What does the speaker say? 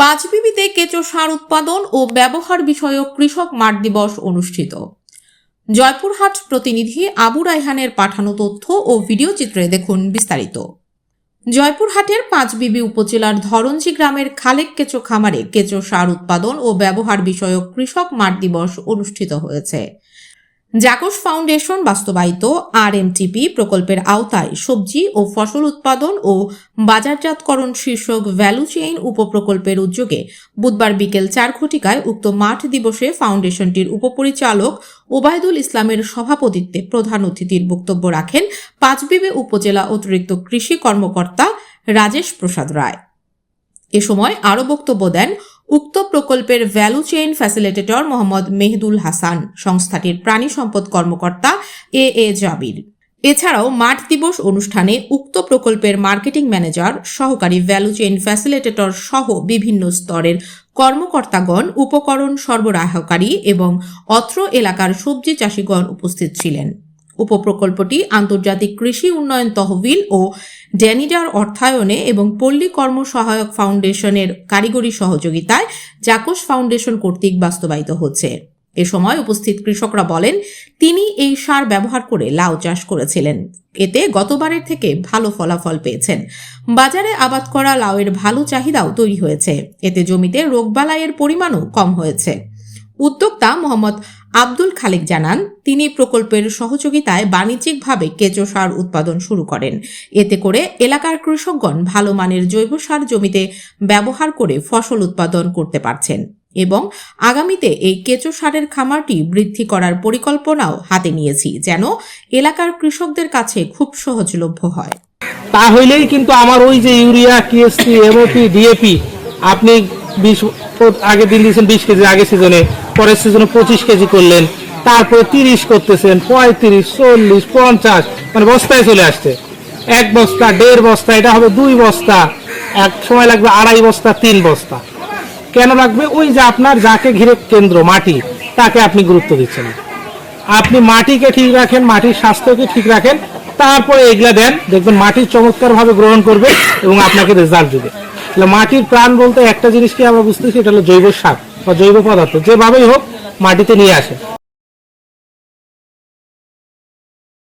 পাঁচবিবিতে কেঁচো সার উৎপাদন ও ব্যবহার বিষয়ক কৃষক মাঠ দিবস অনুষ্ঠিত। জয়পুরহাট প্রতিনিধি আবু রায়হানের পাঠানো তথ্য ও ভিডিও চিত্রে দেখুন বিস্তারিত। জয়পুরহাটের পাঁচবিবি উপজেলার ধরঞ্জি গ্রামের খালেক কেঁচো খামারে কেঁচো সার উৎপাদন ও ব্যবহার বিষয়ক কৃষক মাঠ দিবস অনুষ্ঠিত হয়েছে। জাকস ফাউন্ডেশন বাস্তবায়িত আর আরএমটিপি প্রকল্পের আওতায় সবজি ও ফসল উৎপাদন ও বাজারজাতকরণ শীর্ষক ভ্যালু চেইন উপপ্রকল্পের উদ্যোগে বুধবার বিকেল চার ঘটিকায় উক্ত মাঠ দিবসে ফাউন্ডেশনটির উপপরিচালক ওবায়দুল ইসলামের সভাপতিত্বে প্রধান অতিথির বক্তব্য রাখেন পাঁচবিবে উপজেলা অতিরিক্ত কৃষি কর্মকর্তা রাজেশ প্রসাদ রায়। এ সময় আরও বক্তব্য দেন উক্ত প্রকল্পের value chain facilitator Mohammad Mehdul Hasan, সংস্থাটির প্রাণী সম্পদ কর্মকর্তা এ এ জাবির। এছাড়াও মাঠ দিবস অনুষ্ঠানে উক্ত প্রকল্পের মার্কেটিং ম্যানেজার সহকারী ভ্যালু চেইন ফ্যাসিলিটেটর সহ বিভিন্ন স্তরের কর্মকর্তাগণ, উপকরণ সরবরাহকারী এবং অত্র এলাকার সবজি চাষিগণ উপস্থিত ছিলেন। উপপ্রকল্পটি আন্তর্জাতিক কৃষি উন্নয়ন তহবিল ও ড্যানিডার অর্থায়নে এবং পল্লী কর্ম সহায়ক ফাউন্ডেশনের কারিগরি সহযোগিতায় জাকস ফাউন্ডেশন কর্তৃক বাস্তবায়িত হচ্ছে। এ সময় উপস্থিত কৃষকরা বলেন, তিনি এই সার ব্যবহার করে লাউ চাষ করেছিলেন। এতে গতবারের থেকে ভালো ফলাফল পেয়েছেন। বাজারে আবাদ করা লাউয়ের ভালো চাহিদাও তৈরি হয়েছে। এতে জমিতে রোগবালাইয়ের পরিমাণও কম হয়েছে। উদ্যোক্তা মোহাম্মদ আব্দুল খালেক জানান, তিনি প্রকল্পের সহযোগিতায় বাণিজ্যিকভাবে কেঁচো সার উৎপাদন শুরু করেন। এতে করে এলাকার কৃষকগণ ভালো মানের জৈব সার জমিতে ব্যবহার করে ফসল উৎপাদন করতে পারছেন এবং আগামীতে এই কেঁচো সারের খামারটি বৃদ্ধি করার পরিকল্পনাও হাতে নিয়েছি, যেন এলাকার কৃষকদের কাছে খুব সহজলভ্য হয়। তা হইলেই কিন্তু আমার ওই যে ইউরিয়া টিএসপি এমওপি, ডিএপি, আপনি আগে দিন দিয়েছেন বিশ কেজি আগে সিজনে পরের সিজনে পঁচিশ কেজি করলেন, তারপরে তিরিশ করতেছেন, পঁয়ত্রিশ, চল্লিশ, পঞ্চাশ মানে বস্তায় চলে আসছে। এক বস্তা, দেড় বস্তা, এটা হবে দুই বস্তা, এক সময় লাগবে আড়াই বস্তা, তিন বস্তা। কেন লাগবে? ওই যে আপনার যাকে ঘিরে কেন্দ্র, মাটি, তাকে আপনি গুরুত্ব দিচ্ছেন আপনি মাটিকে ঠিক রাখেন, মাটির স্বাস্থ্যকে ঠিক রাখেন, তারপরে এগুলা দেন, দেখবেন মাটির চমৎকার ভাবে গ্রহণ করবে এবং আপনাকে রেজাল্ট দেবে। মাটির প্রাণ বলতে একটা জিনিসকে আমরা বুঝতেছি? এটা হলো জৈব সার বা জৈব পদার্থ। যেভাবেই হোক, মাটিতে নিয়ে আসে।